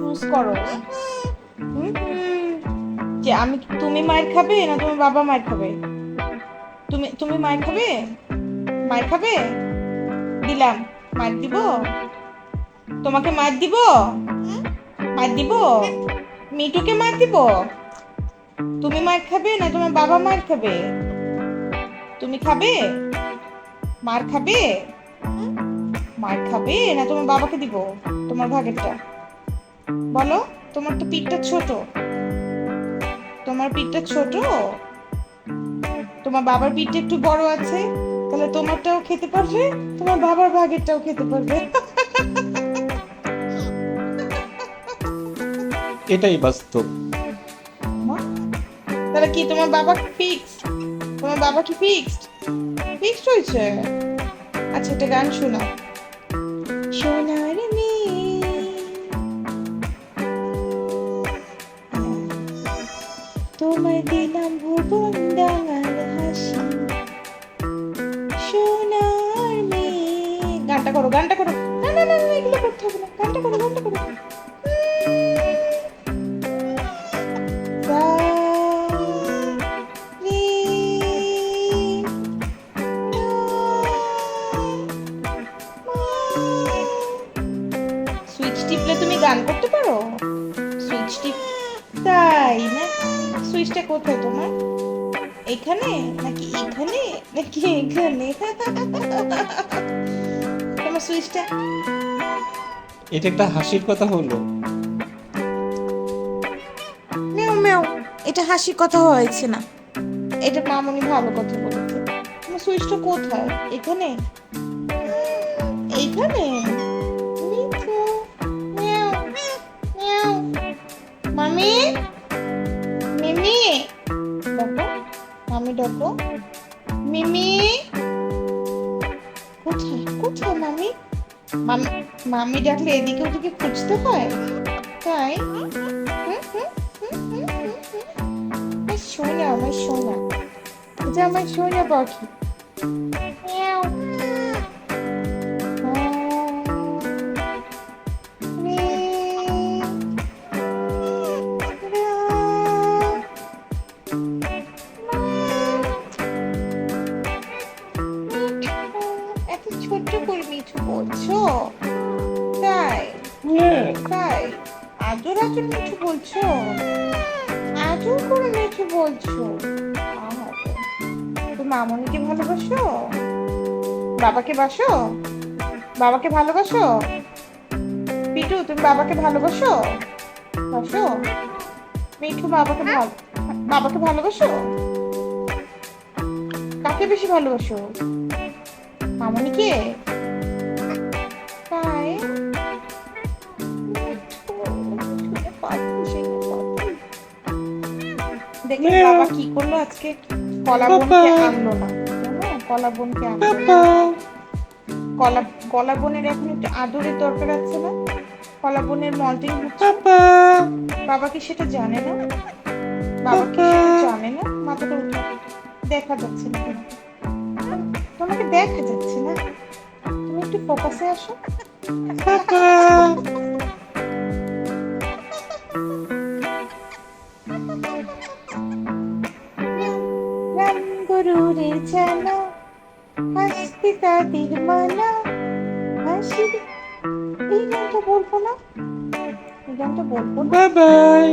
Choose করো। যে আমি তুমি মায়ের খাবে না তোমার বাবা মায়ের খাবে? তুমি তুমি মায়ের খাবে? মায়ের খাবে? দিলাম। মায়ের দিব? তোমাকে মায়ের দিব? মায়ের দিব? মিটুকে মায়ের দিব? তুমি মায়ের খাবে না তোমার বাবা মায়ের খাবে? তুমি খাবে? মার খাবে? মার খাবে না তোমার বাবাকে দিব? তোমার ভাগেরটা। বলো তোমার তো পিঠটা ছোট। তোমার পিঠটা ছোট? তোমার বাবার পিঠটা একটু বড় আছে তাহলে তোমারটাও খেতে পারবে তোমার বাবার ভাগেরটাও খেতে পারবে। এটাই বাস্তব। মা, তাহলে কি তোমার বাবা ফিক্সড তোমার বাবা কি ফিক্সড ফিক্সড হয়েছে? আচ্ছা একটা গান শোনা তোমায় দিলাম ভুবন ডাঙার হাসি। সোনার মেয়ে গানটা করো গানটা করো। না না না এগুলো করতে হবে না। গানটা করো গানটা করো। সুইচ টিপলে তুমি গান করতে পারো? সুইচ টিপ তাই না? সুইচটা কোথায় তোমার? এখানে? নাকি এখানে? নাকি এখানে? তোমার সুইচটা? এটা একটা হাসির কথা হলো। মেও মেও এটা হাসির কথা হয়েছে না। এটা মামনি ভালো কথা বলেছে। তোমার সুইচটা কোথায়? এখানে? এইখানে মামি ডাকো। মিমি? কোথায়? কোথায় মামি? মামি ডাকলে এদিকে ওদিকে খুঁজতে হয়? তাই? সোনা, আমার সোনা। এটা আমার সোনা পাখি। বলছো? তাই? তাই? আদর আদর মিঠু বলছো? আদর করে মিঠু বলছো। তুমি মামনিকে ভালোবাসো? বাবাকে বাসো? বাবাকে ভালোবাসো? পিটু তুমি বাবাকে ভালোবাসো? বাসো? মিঠু বাবাকে ভালো বাবাকে ভালোবাসো? কাকে বেশি ভালোবাসো? মামনিকে? দেখলে বাবা কি করল আজকে? কলা বোনকে আনলো না? কলা বোনকে আনলো কলা কলা বোনের এখন একটু আদরের দরকার আছে না? কলা বোনের মল্টিং হচ্ছে বাবা কি সেটা জানে না? বাবা কি জানে না? মাথাটা উঠে দেখা যাচ্ছে না। তোমাকে। তোমাকে দেখা যাচ্ছে না? তুমি একটু ফোকাসে আসো। গরুরের জানা, হাসতে তাদের মানা। হাসি এই গানটা বলব না? এই গানটা বলব বাই বাই।